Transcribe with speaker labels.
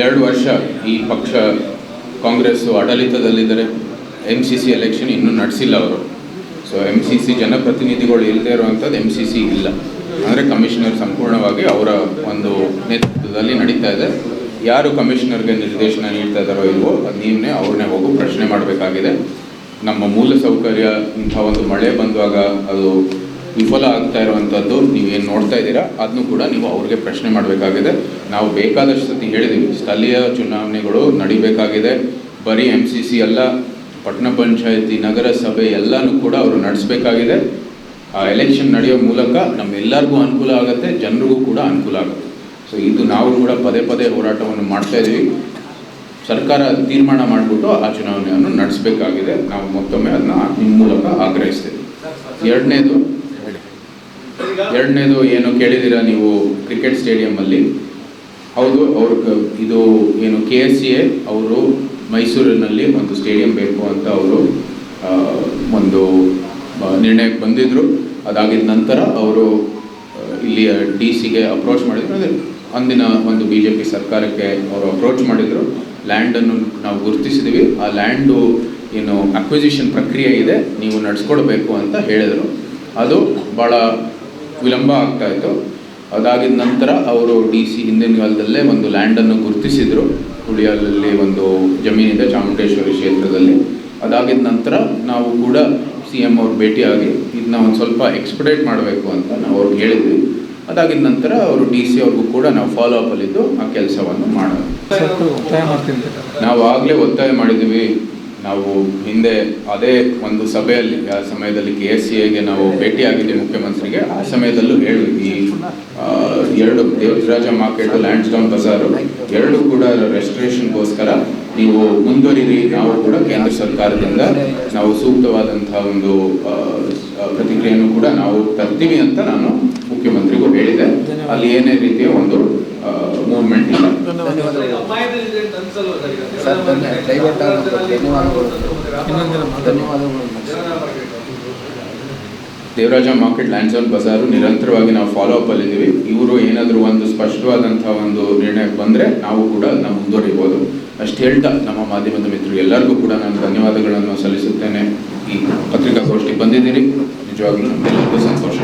Speaker 1: ಎರಡು ವರ್ಷ ಈ ಪಕ್ಷ ಕಾಂಗ್ರೆಸ್ಸು ಆಡಳಿತದಲ್ಲಿದ್ದರೆ ಎಂ ಸಿ ಸಿ ಎಲೆಕ್ಷನ್ ಇನ್ನೂ ನಡೆಸಿಲ್ಲ ಅವರು. ಸೊ ಎಂ ಸಿ ಸಿ ಜನಪ್ರತಿನಿಧಿಗಳು ಇಲ್ಲದೇ ಇರುವಂಥದ್ದು ಎಂ ಸಿ ಸಿ ಇಲ್ಲ. ಅಂದರೆ ಕಮಿಷನರ್ ಸಂಪೂರ್ಣವಾಗಿ ಅವರ ಒಂದು ನೇತೃತ್ವದಲ್ಲಿ ನಡೀತಾ ಇದೆ. ಯಾರು ಕಮಿಷನರ್ಗೆ ನಿರ್ದೇಶನ ನೀಡ್ತಾ ಇದ್ದಾರೋ ಇಲ್ವೋ ಅದು ನೀವೇ ಅವ್ರನ್ನೇ ಹೋಗು ಪ್ರಶ್ನೆ ಮಾಡಬೇಕಾಗಿದೆ. ನಮ್ಮ ಮೂಲ ಸೌಕರ್ಯ ಇಂಥ ಒಂದು ಮಳೆ ಬಂದಾಗ ಅದು ವಿಫಲ ಆಗ್ತಾ ಇರುವಂಥದ್ದು ಏನು ನೋಡ್ತಾ ಇದ್ದೀರಾ ಅದನ್ನು ಕೂಡ ನೀವು ಅವ್ರಿಗೆ ಪ್ರಶ್ನೆ ಮಾಡಬೇಕಾಗಿದೆ. ನಾವು ಬೇಕಾದಷ್ಟು ಸತಿ ಹೇಳಿದ್ದೀವಿ ಸ್ಥಳೀಯ ಚುನಾವಣೆಗಳು ನಡಿಬೇಕಾಗಿದೆ. ಬರೀ ಎಂ ಸಿ ಸಿ ಎಲ್ಲ ಪಟ್ಟಣ ಪಂಚಾಯತಿ, ನಗರಸಭೆ ಎಲ್ಲನೂ ಕೂಡ ಅವರು ನಡೆಸಬೇಕಾಗಿದೆ. ಆ ಎಲೆಕ್ಷನ್ ನಡೆಯೋ ಮೂಲಕ ನಮ್ಮೆಲ್ಲರಿಗೂ ಅನುಕೂಲ ಆಗುತ್ತೆ, ಜನರಿಗೂ ಕೂಡ ಅನುಕೂಲ ಆಗುತ್ತೆ. ಸೊ ಇದು ನಾವು ಕೂಡ ಪದೇ ಪದೇ ಹೋರಾಟವನ್ನು ಮಾಡ್ತಾ ಇದ್ದೀವಿ ಸರ್ಕಾರ ತೀರ್ಮಾನ ಮಾಡಿಬಿಟ್ಟು ಆ ಚುನಾವಣೆಯನ್ನು ನಡೆಸಬೇಕಾಗಿದೆ. ನಾವು ಮತ್ತೊಮ್ಮೆ ಅದನ್ನ ನಿಮ್ಮ ಮೂಲಕ ಆಗ್ರಹಿಸ್ತೇವೆ. ಎರಡನೇದು ಎರಡನೇದು ಏನು ಕೇಳಿದ್ದೀರಾ ನೀವು ಕ್ರಿಕೆಟ್ ಸ್ಟೇಡಿಯಮ್ಮಲ್ಲಿ ಹೌದು, ಅವರು ಇದು ಏನು ಕೆ ಎಸ್ ಸಿ ಎ, ಅವರು ಮೈಸೂರಿನಲ್ಲಿ ಒಂದು ಸ್ಟೇಡಿಯಂ ಬೇಕು ಅಂತ ಅವರು ಒಂದು ನಿರ್ಣಯಕ್ಕೆ ಬಂದಿದ್ದರು ಅದಾಗಿದ ನಂತರ ಅವರು ಇಲ್ಲಿ ಡಿ ಸಿಗೆ ಅಪ್ರೋಚ್ ಮಾಡಿದ್ರು. ಅದೇ ಅಂದಿನ ಒಂದು ಬಿ ಜೆ ಪಿ ಸರ್ಕಾರಕ್ಕೆ ಅವರು ಅಪ್ರೋಚ್ ಮಾಡಿದರು. ಲ್ಯಾಂಡನ್ನು ನಾವು ಗುರುತಿಸಿದ್ದೀವಿ ಆ ಲ್ಯಾಂಡು ಏನು ಅಕ್ವಿಸಿಷನ್ ಪ್ರಕ್ರಿಯೆ ಇದೆ. ನೀವು ನಡೆಸ್ಕೊಡ್ಬೇಕು ಅಂತ ಹೇಳಿದರು. ಅದು ಭಾಳ ವಿಳಂಬ ಆಗ್ತಾಯಿತ್ತು ಅದಾಗಿದ ನಂತರ ಅವರು ಡಿ ಸಿ ಹಿಂದಿನ ಕಾಲದಲ್ಲೇ ಒಂದು ಲ್ಯಾಂಡನ್ನು ಗುರುತಿಸಿದರು. ಹುಳಿಯಲ್ಲಿ ಒಂದು ಜಮೀನಿದೆ ಚಾಮುಂಡೇಶ್ವರಿ ಕ್ಷೇತ್ರದಲ್ಲಿ. ಅದಾಗಿದ ನಂತರ ನಾವು ಕೂಡ ಸಿ ಎಂ ಅವ್ರು ಭೇಟಿಯಾಗಿ ಇದನ್ನ ಒಂದು ಸ್ವಲ್ಪ ಎಕ್ಸ್ಪಡೇಟ್ ಮಾಡಬೇಕು ಅಂತ ನಾವು ಅವ್ರಿಗೆ ಹೇಳಿದ್ವಿ. ಅದಾಗಿದ ನಂತರ ಅವರು ಡಿ ಸಿ ಅವ್ರಿಗೂ ಕೂಡ ನಾವು ಫಾಲೋ ಅಪ್ಪಲ್ಲಿದ್ದು ಆ ಕೆಲಸವನ್ನು ಮಾಡೋದು. ನಾವು ಆಗಲೇ ಒತ್ತಾಯ ಮಾಡಿದ್ದೀವಿ ನಾವು ಹಿಂದೆ ಅದೇ ಒಂದು ಸಭೆಯಲ್ಲಿ, ಆ ಸಮಯದಲ್ಲಿ ಕೆ ಎಸ್ ಸಿ ಎಗೆ ನಾವು ಭೇಟಿಯಾಗಿದ್ದೀವಿ ಮುಖ್ಯಮಂತ್ರಿಗೆ. ಆ ಸಮಯದಲ್ಲೂ ಹೇಳಿ ಈ ಎರಡು ದೇವರಾಜ ಮಾರ್ಕೆಟ್ ಲ್ಯಾಂಡ್ ಡೌನ್ ಬಜಾರು, ಎರಡು ಕೂಡ ರೆಸ್ಟ್ರೇಷನ್ಗೋಸ್ಕರ ನೀವು ಮುಂದುವರಿರಿ. ನಾವು ಕೂಡ ಕೇಂದ್ರ ಸರ್ಕಾರದಿಂದ ನಾವು ಸೂಕ್ತವಾದಂತಹ ಒಂದು ಪ್ರತಿಕ್ರಿಯೆಯನ್ನು ಕೂಡ ನಾವು ತರ್ತೀವಿ ಅಂತ ನಾನು ಮುಖ್ಯಮಂತ್ರಿಗೂ ಹೇಳಿದೆ ಅಲ್ಲಿ ಏನೇ ರೀತಿಯ ಒಂದು ಮೂವ್ಮೆಂಟ್ ಇಲ್ಲ
Speaker 2: sir
Speaker 1: Devaraja market land zone ಬಜಾರು, ನಿರಂತರವಾಗಿ ನಾವು ಫಾಲೋ ಅಪ್ ಅಲ್ಲಿದ್ದೀವಿ. ಇವರು ಏನಾದರೂ ಒಂದು ಸ್ಪಷ್ಟವಾದಂಥ ಒಂದು ನಿರ್ಣಯಕ್ಕೆ ಬಂದರೆ ನಾವು ಕೂಡ ಅದನ್ನ ಮುಂದುವರಿಬೋದು. ಅಷ್ಟು ಹೇಳ್ತಾ ನಮ್ಮ ಮಾಧ್ಯಮದ ಮಿತ್ರರು ಎಲ್ಲರಿಗೂ ಕೂಡ ನಾನು ಧನ್ಯವಾದಗಳನ್ನು ಸಲ್ಲಿಸುತ್ತೇನೆ. ಈ ಪತ್ರಿಕಾಗೋಷ್ಠಿಗೆ ಬಂದಿದ್ದೀರಿ. ನಿಜವಾಗ್ಲೂ ನಮಗೆಲ್ಲರಿಗೂ ಸಂತೋಷ.